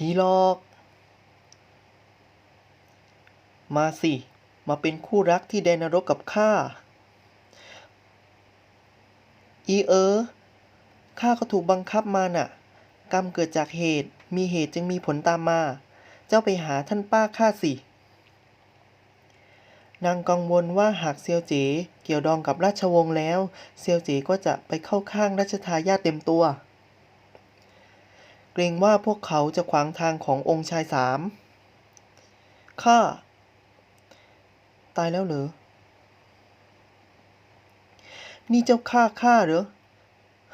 ผีหลอก มาสิ มาเป็นคู่รักที่แดนนรกกับข้า อีเออ ข้าก็ถูกบังคับมาน่ะ กรรมเกิดจากเหตุ มีเหตุจึงมีผลตามมา เจ้าไปหาท่านป้าข้าสิ นางกังวลว่าหากเซียวเจ๋เกี่ยวดองกับราชวงศ์แล้ว เซียวเจ๋ก็จะไปเข้าข้างราชทายาทเต็มตัว กรงว่าพวกเขาจะขวางทางขององค์ชายสาม ข้า ตายแล้วเหรอ นี่เจ้าฆ่าข้าเหรอ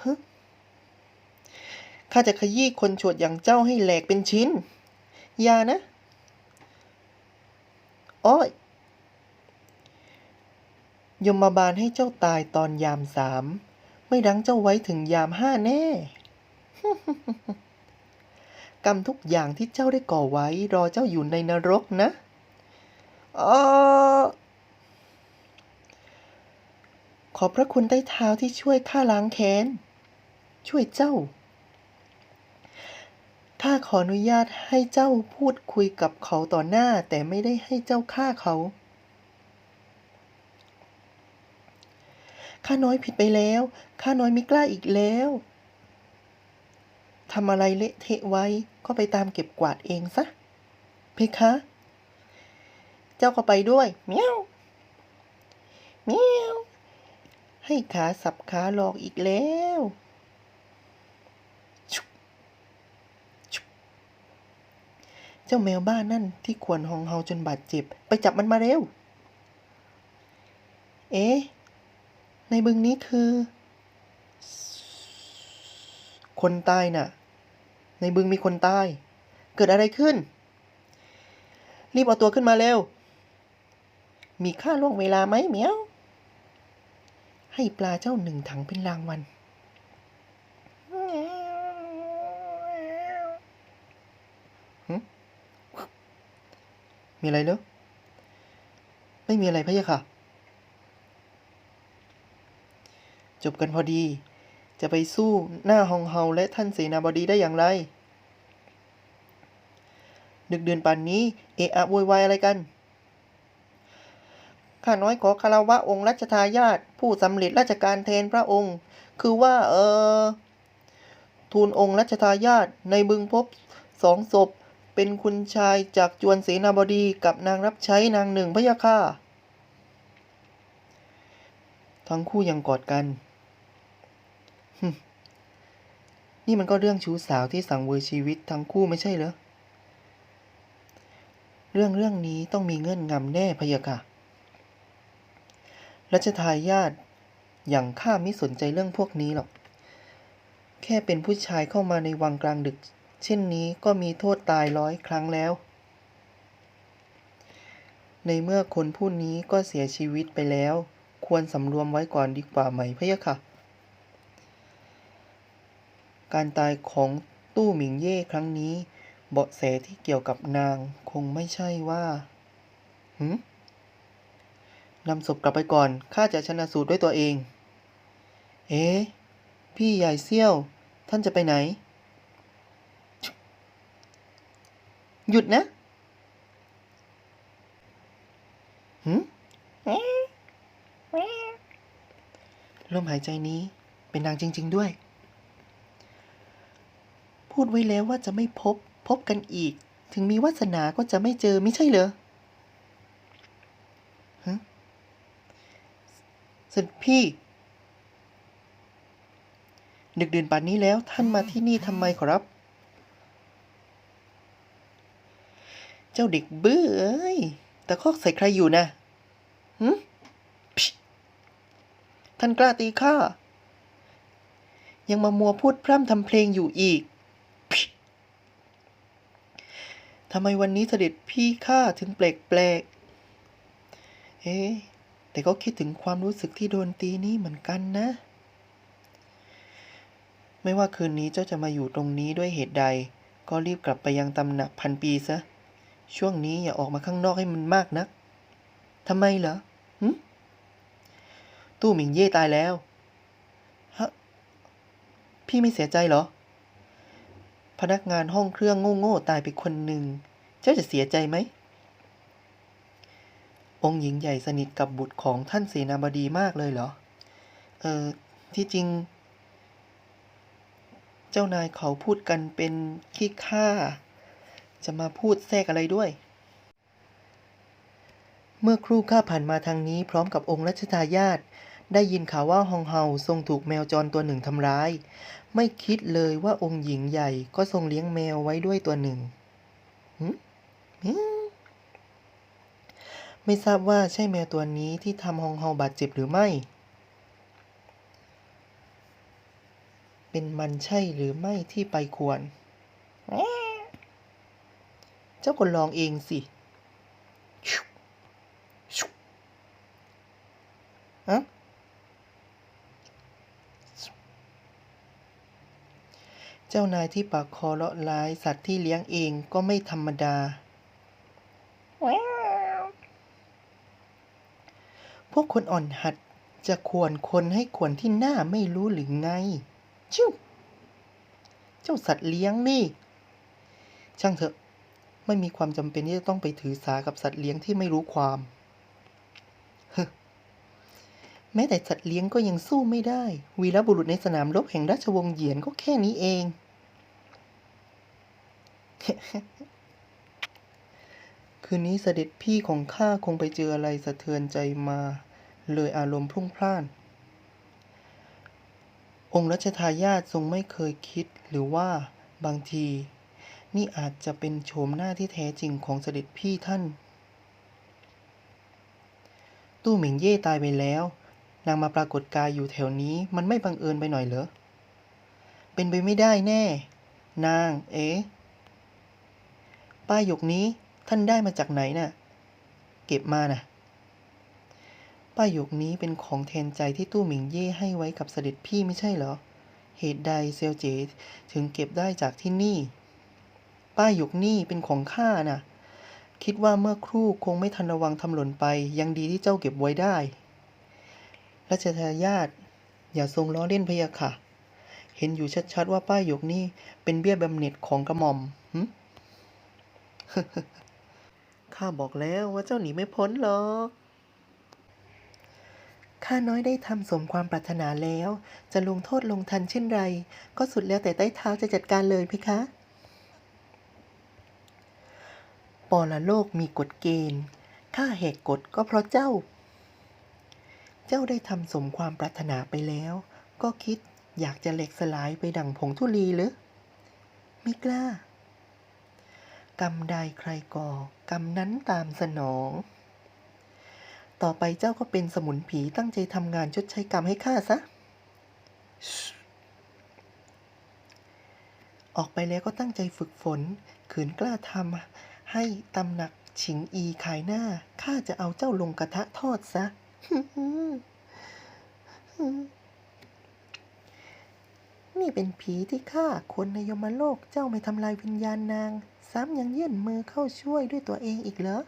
ฮะข้าจะขยี้คนโฉดอย่างเจ้าให้แหลกเป็นชิ้น อย่านะ อ้อยยมมาบาลให้เจ้าตายตอนยามสาม ไม่ดังเจ้าไว้ถึงยามห้าแน่ กรรมทุกอย่างที่เจ้าได้ก่อไว้ รอเจ้าอยู่ในนรกนะออขอบพระคุณใต้เท้าที่ช่วยข้าล้างแค้น ช่วยเจ้า ข้าขออนุญาตให้เจ้าพูดคุยกับเขาต่อหน้า แต่ไม่ได้ให้เจ้าฆ่าเขา ข้าน้อยผิดไปแล้ว ข้าน้อยไม่กล้าอีกแล้ว ทำอะไรเละเทะไว้ ก็ไปตามเก็บกวาดเองซะ เพคะ เจ้าก็ไปด้วยเมียวเมียวให้ขาสับขาหลอกอีกแล้วเจ้าแมวบ้านนั่นที่ขวนหองเฮาจนบาดเจ็บ ไปจับมันมาเร็ว เอ๊ะ ในบึงนี้คือ คนตายน่ะ ในบึงมีคนตาย เกิดอะไรขึ้น รีบเอาตัวขึ้นมาเร็ว มีค่าล่วงเวลาไหมเหมียว ให้ปลาเจ้าหนึ่งถังเป็นรางวัลหึมีอะไรเหรอไม่มีอะไรพะยะค่ะ จบกันพอดี จะไปสู้หน้าฮองเฮาและท่านเสนาบดีได้อย่างไร ดึกเดือนป่านนี้ เอะอะโวยวายอะไรกัน ข้าน้อยขอคารวะองค์รัชทายาทผู้สำเร็จราชการแทนพระองค์ คือว่าเออทูลองค์รัชทายาทในบึงพบสองศพ เป็นคุณชายจากจวนเสนาบดีกับนางรับใช้นางหนึ่งพะยะค่ะทั้งคู่ยังกอดกัน นี่มันก็เรื่องชู้สาวที่สังเวยชีวิตทั้งคู่ไม่ใช่เหรอ เรื่องเรื่องนี้ต้องมีเงื่อนงำแน่พยะค่ะรัชทายาทอย่างข้าไม่สนใจเรื่องพวกนี้หรอก แค่เป็นผู้ชายเข้ามาในวังกลางดึก เช่นนี้ก็มีโทษตายร้อยครั้งแล้ว ในเมื่อคนผู้นี้ก็เสียชีวิตไปแล้ว ควรสำรวมไว้ก่อนดีกว่าไหมพะยะค่ะ การตายของตู้หมิงเย่ครั้งนี้ เบาะแสที่เกี่ยวกับนางคงไม่ใช่ว่าหืมนำศพกลับไปก่อน ข้าจะชนะสูตรด้วยตัวเอง เอ๊ะ พี่ใหญ่เซี่ยว ท่านจะไปไหน หยุดนะหืมลมหายใจนี้เป็นนางจริง ๆด้วย พูดไว้แล้วว่าจะไม่พบ พบกันอีก ถึงมีวาสนาก็จะไม่เจอไม่ใช่เหรอฮะเสด็จพี่ ดึกดื่นป่านนี้แล้วท่านมาที่นี่ทำไมขอรับ เจ้าเด็กเบื้อเอ้ยตะคอกใส่ใครอยู่นะหืท่านกล้าตีข้า ยังมามัวพูดพร่ำทำเพลงอยู่อีกพิ ทำไมวันนี้เสด็จพี่ข้าถึงแปลกแปลกๆ เอ๊แต่ก็คิดถึงความรู้สึกที่โดนตีนี้เหมือนกันนะ ไม่ว่าคืนนี้เจ้าจะมาอยู่ตรงนี้ด้วยเหตุใด ก็รีบกลับไปยังตำหนักพันปีซะ ช่วงนี้อย่าออกมาข้างนอกให้มันมากนักทำไมเหรอหึตู้หมิงเย่ตายแล้วฮะพี่ไม่เสียใจเหรอ พนักงานห้องเครื่องโง่ๆตายไปคนหนึ่ง เจ้าจะเสียใจไหม องค์หญิงใหญ่สนิทกับบุตรของท่านเสนาบดีมากเลยเหรอ เออ ที่จริง เจ้านายเขาพูดกันเป็นขี้ข้า จะมาพูดแทรกอะไรด้วย เมื่อครู่ข้าผ่านมาทางนี้พร้อมกับองค์รัชทายาท ได้ยินข่าวว่าฮองเฮาทรงถูกแมวจรตัวหนึ่งทำร้าย ไม่คิดเลยว่าองค์หญิงใหญ่ก็ทรงเลี้ยงแมวไว้ด้วยตัวหนึ่งหึหึไม่ทราบว่าใช่แมวตัวนี้ที่ทำฮองเฮาบาดเจ็บหรือไม่ เป็นมันใช่หรือไม่ที่ไปควร เจ้าคนลองเองสิฮะ จ้านายที่ปากคอเลาะร้ายสัตว์ที่เลี้ยงเองก็ไม่ธรรมดา พวกคนอ่อนหัดจะขวนคนให้ขวนที่หน้าไม่รู้หรือไง ชิวเจ้าสัตว์เลี้ยงนี่ ช่างเถอะ ไม่มีความจำเป็นที่จะต้องไปถือสากับสัตว์เลี้ยงที่ไม่รู้ความเฮ้อแม้แต่สัตว์เลี้ยงก็ยังสู้ไม่ได้ วีรบุรุษในสนามรบแห่งราชวงศ์เหยียนก็แค่นี้เอง คืนนี้เสด็จพี่ของข้าคงไปเจออะไรสะเทือนใจมา เลยอารมณ์พรุ่งพล่าน องค์รัชทายาททรงไม่เคยคิดหรือว่าบางที นี่อาจจะเป็นโฉมหน้าที่แท้จริงของเสด็จพี่ท่าน ตู้หมิงเย่ตายไปแล้ว นางมาปรากฏกายอยู่แถวนี้มันไม่บังเอิญไปหน่อยเหรอ เป็นไปไม่ได้แน่ นาง เอ๊ะ ป้ายหยกนี้ท่านได้มาจากไหนน่ะ เก็บมาน่ะ ป้ายหยกนี้เป็นของแทนใจที่ตู้หมิงเย่ให้ไว้กับเสด็จพี่ไม่ใช่เหรอ เหตุใดเซลเจถึงเก็บได้จากที่นี่ ป้ายหยกนี่เป็นของข้าน่ะ คิดว่าเมื่อครู่คงไม่ทันระวังทำหล่นไป ยังดีที่เจ้าเก็บไว้ได้ รัชทายาทอย่าทรงล้อเล่นพยะค่ะ เห็นอยู่ชัดๆว่าป้ายหยกนี่เป็นเบี้ยบำเหน็จของกระหม่อมหึ ข้าบอกแล้วว่าเจ้าหนีไม่พ้นหรอก ข้าน้อยได้ทำสมความปรารถนาแล้ว จะลงโทษลงทันเช่นไร ก็สุดแล้วแต่ใต้เท้าจะจัดการเลยพี่คะปรโลกมีกฎเกณฑ์ ข้าแหกกฎก็เพราะเจ้า เจ้าได้ทำสมความปรารถนาไปแล้ว ก็คิดอยากจะเหล็กสลายไปดั่งผงธุลีหรือไม่กล้า กรรมใดใครก่อ กรรมนั้นตามสนอง ต่อไปเจ้าก็เป็นสมุนผีตั้งใจทำงานชดใช้กรรมให้ข้าซะ ออกไปแล้วก็ตั้งใจฝึกฝน ขืนกล้าทำให้ตำหนักฉิงอีขายหน้า ข้าจะเอาเจ้าลงกระทะทอดซะ นี่เป็นผีที่ฆ่าคนในยมโลกเจ้าไม่ทำลายวิญญาณนาง ซ้ำยังยื่นมือเข้าช่วยด้วยตัวเองอีกเหรอ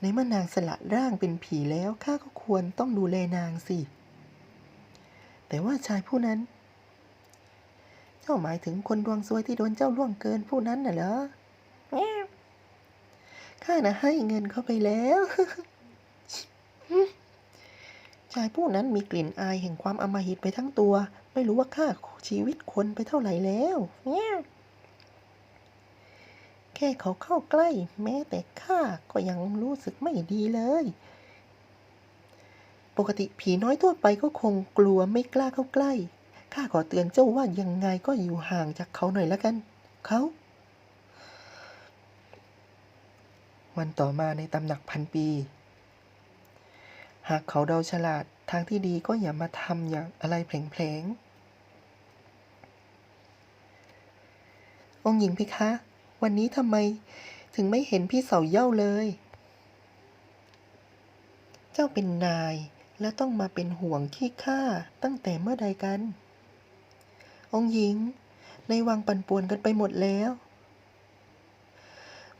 ในเมื่อนางสละร่างเป็นผีแล้วข้าก็ควรต้องดูแลนางสิ แต่ว่าชายผู้นั้น เจ้าหมายถึงคนดวงซวยที่โดนเจ้าล่วงเกินผู้นั้นน่ะเหรอแม่ข้าน่ะให้เงินเขาไปแล้วชายผู้นั้นมีกลิ่นอายแห่งความอำมหิตไปทั้งตัว ไม่รู้ว่าค่าชีวิตคนไปเท่าไหร่แล้วเนี่ยแค่เขาเข้าใกล้ แม้แต่ข้าก็ยังรู้สึกไม่ดีเลย ปกติผีน้อยทั่วไปก็คงกลัวไม่กล้าเข้าใกล้ข้าขอเตือนเจ้าว่ายังไงก็อยู่ห่างจากเขาหน่อยแล้วกัน เขา วันต่อมาในตำหนักพันปี หากเขาเดาฉลาดทางที่ดีก็อย่ามาทำอย่างอะไรแผลงๆ องค์หญิงเพคะ วันนี้ทำไมถึงไม่เห็นพี่เสาเย่าเลย เจ้าเป็นนายแล้วต้องมาเป็นห่วงขี้ข้าตั้งแต่เมื่อใดกัน องค์หญิง ในวังปั่นป่วนกันไปหมดแล้ว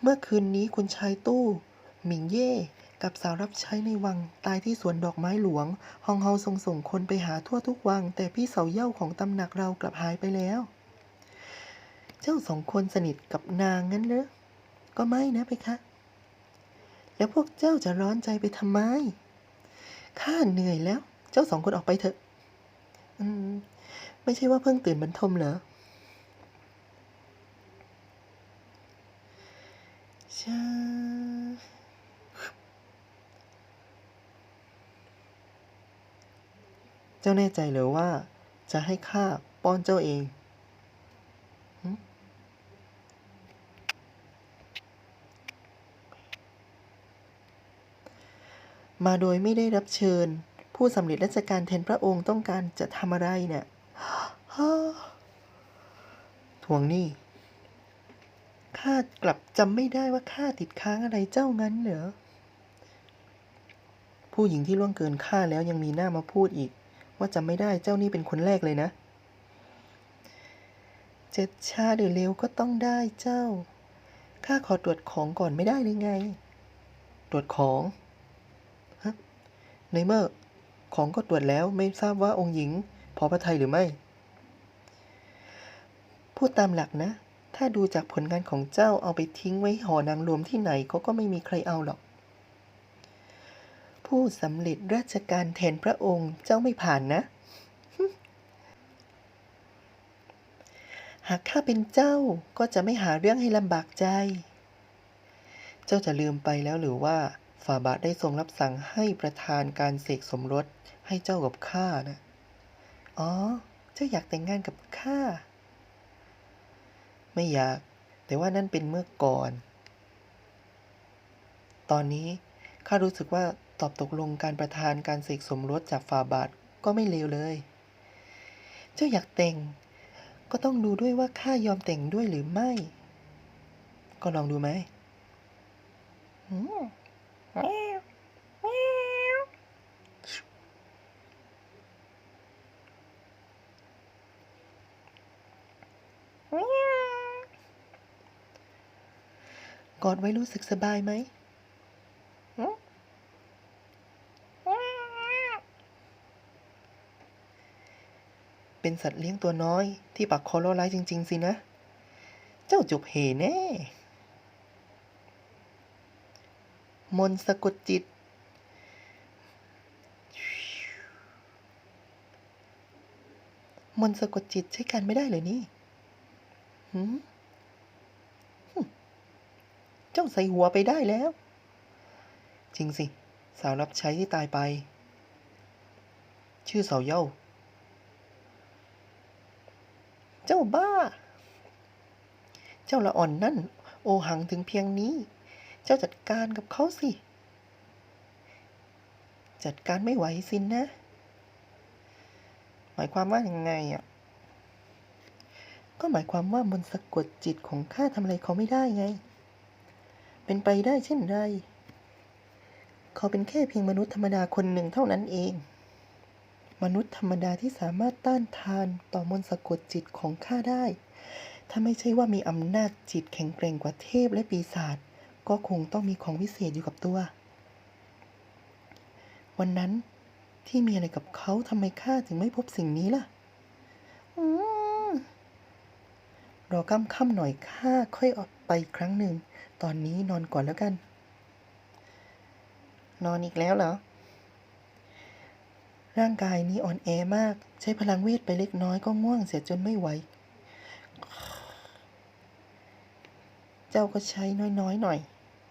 เมื่อคืนนี้คุณชายตู้ หมิงเย่กับสาวรับใช้ในวังตายที่สวนดอกไม้หลวง ฮองเฮาทรงส่งคนไปหาทั่วทุกวัง แต่พี่เสาเย่าของตำหนักเรากลับหายไปแล้ว เจ้าสองคนสนิทกับนางงั้นเหรอ ก็ไม่นะเพคะ แล้วพวกเจ้าจะร้อนใจไปทำไม ข้าเหนื่อยแล้ว เจ้าสองคนออกไปเถอะ อืม ไม่ใช่ว่าเพิ่งตื่นบรรทมเหรอ ใช่เจ้าแน่ใจเหรือว่าจะให้ข้าป้อนเจ้าเอง มาโดยไม่ได้รับเชิญ ผู้สำเร็จราชการแทนพระองค์ต้องการจะทำอะไรเนี่ยทวงหนี้ข้ากลับจำไม่ได้ว่าข้าติดค้างอะไรเจ้างั้นเหรอ ผู้หญิงที่ล่วงเกินข้าแล้วยังมีหน้ามาพูดอีก ว่าจำไม่ได้เจ้านี่เป็นคนแรกเลยนะ เจ็ดชาหรือเร็วก็ต้องได้เจ้า ข้าขอตรวจของก่อนไม่ได้หรือไง ตรวจของ ในเมื่อของก็ตรวจแล้วไม่ทราบว่าองค์หญิงพอพระทัยหรือไม่ พูดตามหลักนะ ถ้าดูจากผลงานของเจ้าเอาไปทิ้งไว้หอนางรวมที่ไหนเขาก็ไม่มีใครเอาหรอก ผู้สำเร็จราชการแทนพระองค์เจ้าไม่ผ่านนะ หากข้าเป็นเจ้าก็จะไม่หาเรื่องให้ลำบากใจ เจ้าจะลืมไปแล้วหรือว่า ฝ่าบาทได้ทรงรับสั่งให้ประธานการเสกสมรสให้เจ้ากับข้านะ อ๋อ เจ้าอยากแต่งงานกับข้า ไม่อยาก แต่ว่านั่นเป็นเมื่อก่อน ตอนนี้ข้ารู้สึกว่าตอบตกลงการประธานการเสกสมรสจากฝ่าบาทก็ไม่เลวเลย เจ้าอยากแต่ง ก็ต้องดูด้วยว่าข้ายอมแต่งด้วยหรือไม่ ก็ลองดูไหมอืม กอดไว้รู้สึกสบายไหมเป็นสัตว์เลี้ยงตัวน้อยที่ปักคอล่อร้ายจริง ๆ สินะ เจ้าจุบเหแน่ มนสะกดจิต มนสะกดจิตใช้การไม่ได้เลยนี่หืมหึเจ้าใส่หัวไปได้แล้ว จริงสิ สาวรับใช้ที่ตายไป ชื่อสาวเย่า เจ้าบ้า เจ้าละอ่อนนั่น โอหังถึงเพียงนี้ เจ้าจัดการกับเขาสิ จัดการไม่ไหวสินนะ หมายความว่ายังไงอะ ก็หมายความว่ามนสะกดจิตของข้าทำอะไรเขาไม่ได้ไง เป็นไปได้เช่นไร เขาเป็นแค่เพียงมนุษย์ธรรมดาคนหนึ่งเท่านั้นเอง มนุษย์ธรรมดาที่สามารถต้านทานต่อมนสะกดจิตของข้าได้ถ้าไม่ใช่ว่ามีอำนาจจิตแข็งแกร่งกว่าเทพและปีศาจ ก็คงต้องมีของวิเศษอยู่กับตัว วันนั้นที่มีอะไรกับเขาทำไมข้าถึงไม่พบสิ่งนี้ล่ะอืมรอค่ำค่ำหน่อยข้าค่อยออกไปอีกครั้งหนึ่ง ตอนนี้นอนก่อนแล้วกัน นอนอีกแล้วเหรอ ร่างกายนี้อ่อนแอมาก ใช้พลังเวทไปเล็กน้อยก็ง่วงเสียจนไม่ไหว เจ้าก็ใช้น้อยๆหน่อย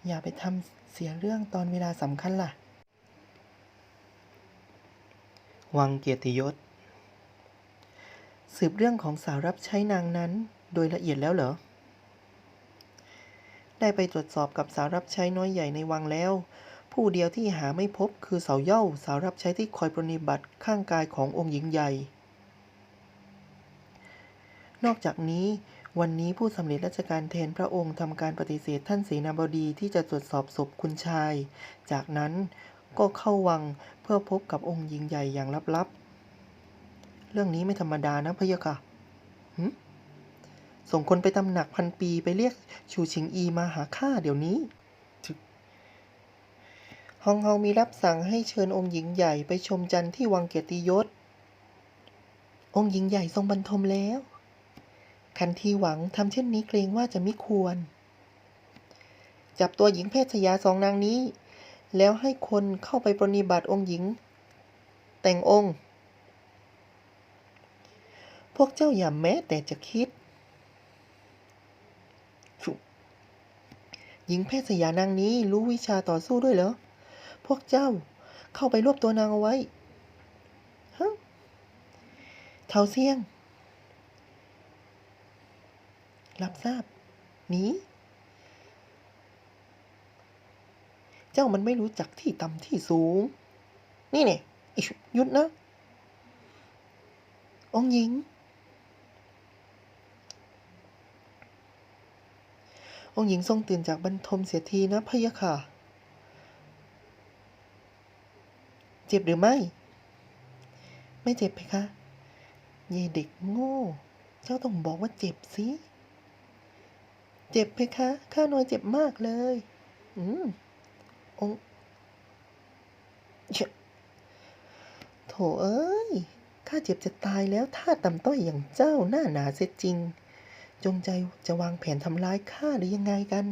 อย่าไปทำเสียเรื่องตอนเวลาสำคัญล่ะ วังเกียรติยศ สืบเรื่องของสาวรับใช้นางนั้นโดยละเอียดแล้วเหรอ ได้ไปตรวจสอบกับสาวรับใช้น้อยใหญ่ในวังแล้ว ผู้เดียวที่หาไม่พบคือสาวเย้าสาวรับใช้ที่คอยปรนนิบัติข้างกายขององค์หญิงใหญ่ นอกจากนี้ วันนี้ผู้สำเร็จราชการแทนพระองค์ทำการปฏิเสธท่านเสนาบดีที่จะตรวจสอบศพคุณชาย จากนั้นก็เข้าวังเพื่อพบกับองค์หญิงใหญ่อย่างลับๆ เรื่องนี้ไม่ธรรมดานะพะยะค่ะส่งคนไปตำหนักพันปีไปเรียกชูชิงอีมาหาข้าเดี๋ยวนี้จึกฮองเฮามีรับสั่งให้เชิญองค์หญิงใหญ่ไปชมจันทร์ที่วังเกียรติยศ องค์หญิงใหญ่ทรงบรรทมแล้ว คันทีหวังทำเช่นนี้เกรงว่าจะไม่ควร จับตัวหญิงเพศชยาสองนางนี้ แล้วให้คนเข้าไปปรนิบัติองค์หญิง แต่งองค์ พวกเจ้าอย่าแม้แต่จะคิด หญิงเพศสยานางนี้รู้วิชาต่อสู้ด้วยเหรอ พวกเจ้าเข้าไปรวบตัวนางเอาไว้ฮะเทาเซียง รับทราบ หนีเจ้ามันไม่รู้จักที่ต่ำที่สูง นี่เนี่ยอิชุหยุดนะ องหญิง องหญิงทรงตื่นจากบรรทมเสียทีนะพะยะค่ะ เจ็บหรือไม่ ไม่เจ็บเพคะเยเด็กโง่ เจ้าต้องบอกว่าเจ็บสิ เจ็บเพคะ ข้าน้อยเจ็บมากเลย อืม องโถเอ้ย ข้าเจ็บจะตายแล้วถ้าต่ำต้อยอย่างเจ้าหน้าหนาเสียจริง จงใจจะวางแผนทำร้ายข้าหรือยังไงกัน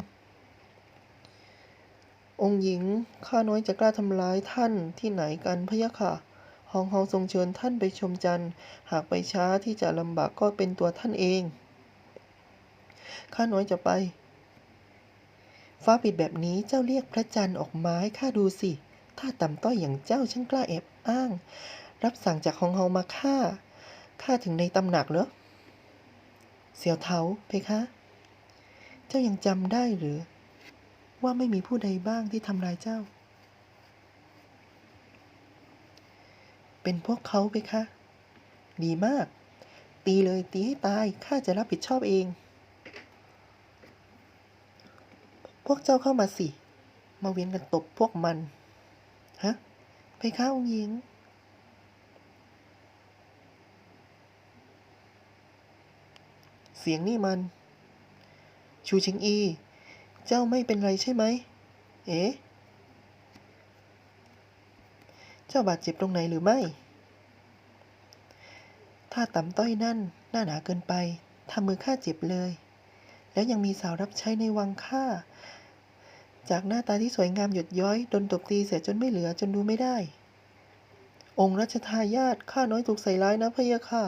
องค์หญิง ข้าน้อยจะกล้าทำร้ายท่านที่ไหนกันพะยะค่ะฮองเฮาทรงเชิญท่านไปชมจันทร์ หากไปช้าที่จะลำบากก็เป็นตัวท่านเอง ข้าน้อยจะไป ฟ้าปิดแบบนี้เจ้าเรียกพระจันทร์ออกมาให้ข้าดูสิ ถ้าต่ำต้อยอย่างเจ้าช่างกล้าแอบอ้าง รับสั่งจากฮองเฮามาฆ่าข้าถึงในตำหนักเหรอ เสี่ยวเทาเพคะ เจ้ายังจำได้หรือ ว่าไม่มีผู้ใดบ้างที่ทำร้ายเจ้า เป็นพวกเขาเพคะ ดีมาก ตีเลยตีให้ตายข้าจะรับผิดชอบเอง พวกเจ้าเข้ามาสิ มาเวียนกันตบพวกมัน ฮะเพคะองค์หญิง เสียงนี่มัน ชูชิงอี เจ้าไม่เป็นไรใช่ไหม เอ๊ะเจ้าบาดเจ็บตรงไหนหรือไม่ ถ้าต่ำต้อยนั่น หน้าหนาเกินไป ทำมือข้าเจ็บเลย แล้วยังมีสาวรับใช้ในวังข้า จากหน้าตาที่สวยงามหยดย้อยโดนตบตีเสียจนไม่เหลือจนดูไม่ได้ องค์รัชทายาทข้าน้อยถูกใส่ร้ายนะพะยะค่ะ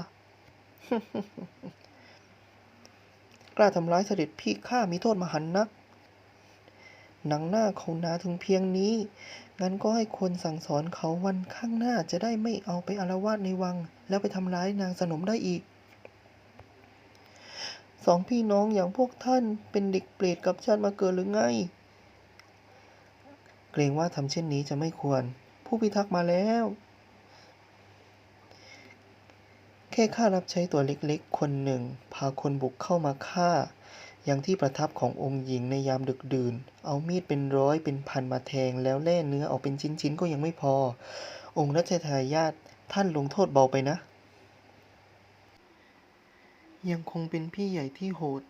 กล้าทำร้ายเสด็จพี่ข้ามีโทษมหันต์นัก หนังหน้าเขาหนาถึงเพียงนี้ งั้นก็ให้คนสั่งสอนเขาวันข้างหน้าจะได้ไม่เอาไปอารวาสในวัง แล้วไปทำร้ายนางสนมได้อีกสองพี่น้องอย่างพวกท่านเป็นเด็กเปรตกับชาติมาเกิดหรือไง เกรงว่าทำเช่นนี้จะไม่ควร ผู้พิทักษ์มาแล้ว แค่ข้ารับใช้ตัวเล็กๆ คนหนึ่ง พาคนบุกเข้ามาฆ่าอย่างที่ประทับขององค์หญิงในยามดึกดื่น เอามีดเป็นร้อยเป็นพันมาแทง แล้วแล่เนื้อออกเป็นชิ้นๆ ก็ยังไม่พอ องค์รัชทายาทท่านลงโทษเบาไปนะ ยังคงเป็นพี่ใหญ่ที่โหด